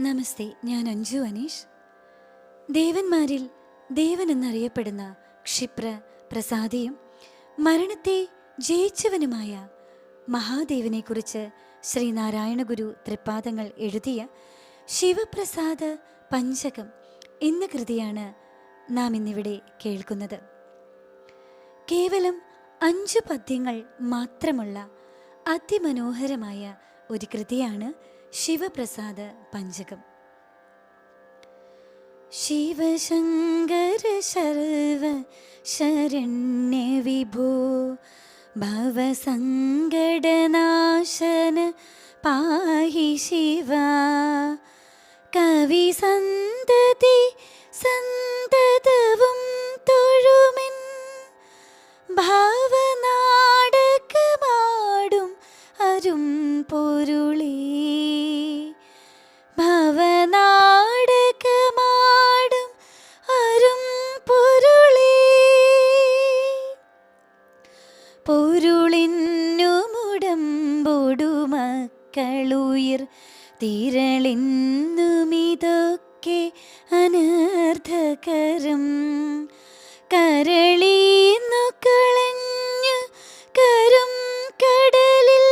നമസ്തേ ഞാൻ അഞ്ജു അനീഷ്. ദേവന്മാരിൽ ദേവൻ എന്നറിയപ്പെടുന്ന ക്ഷിപ്ര പ്രസാദിയും മരണത്തെ ജയിച്ചവനുമായ മഹാദേവനെക്കുറിച്ച് ശ്രീനാരായണ ഗുരു തൃപ്പാദങ്ങൾ എഴുതിയ ശിവപ്രസാദ പഞ്ചകം എന്ന കൃതിയാണ് നാം ഇന്നിവിടെ കേൾക്കുന്നത്. കേവലം അഞ്ചു പദ്യങ്ങൾ മാത്രമുള്ള അതിമനോഹരമായ ഒരു കൃതിയാണ് ശിവപ്രസാദ പഞ്ചകം. ശിവശങ്കര ശർവ ശരണ്യ വിഭോ ഭവസങ്കടനാശന പാഹി ശിവ. കവി സന്തതി സന്തതവും പൊരുളിന്നുമുടമ്പൊടുമക്കളുയിർ തിരളിന്നുമിതൊക്കെ അനർത്ഥകരം കരളീന്നു കളഞ്ഞു കരും കടലിൽ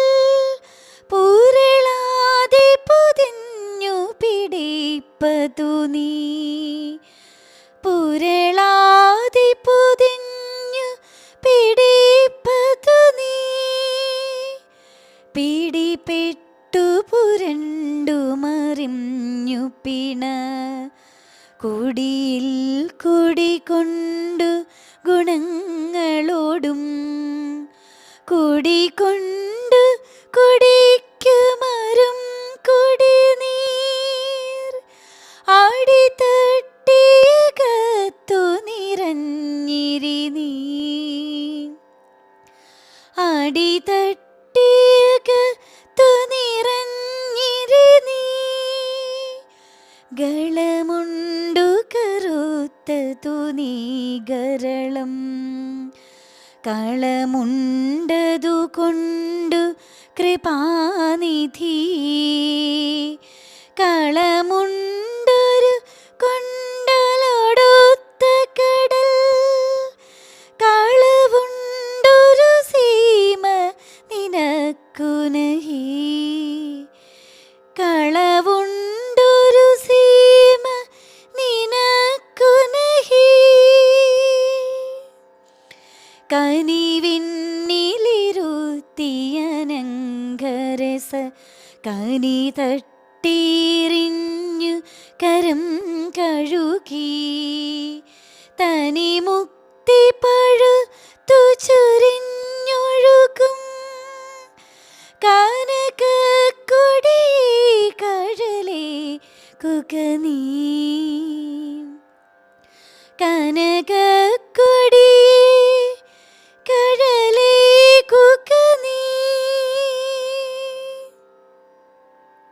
പൂരളാതെ പൊതിഞ്ഞു പിടിപ്പതു നീ. പുരളാതെ പൊതിഞ്ഞു പിടിപ്പതു പിടിപ്പെട്ടു പുരണ്ടു മറിഞ്ഞു പിണ കുടിയിൽ കുടികൊണ്ടു ഗുണങ്ങളോടും. കുടികൊണ്ടു കറുത്തതു നീ ഗരളം. കളമുണ്ടതു കൊണ്ടു കൃപാനിധി. കളമുണ്ടൊരു കനിവിന്നിലിരുത്തിയനങ്കരസ കനി തട്ടീറിഞ്ഞു കരം കഴുകി തനി മുക്തി പഴു തുചുരിഞ്ഞൊഴുകും കനക കൊടി കഴലേ കുകനീ. കനകൊടി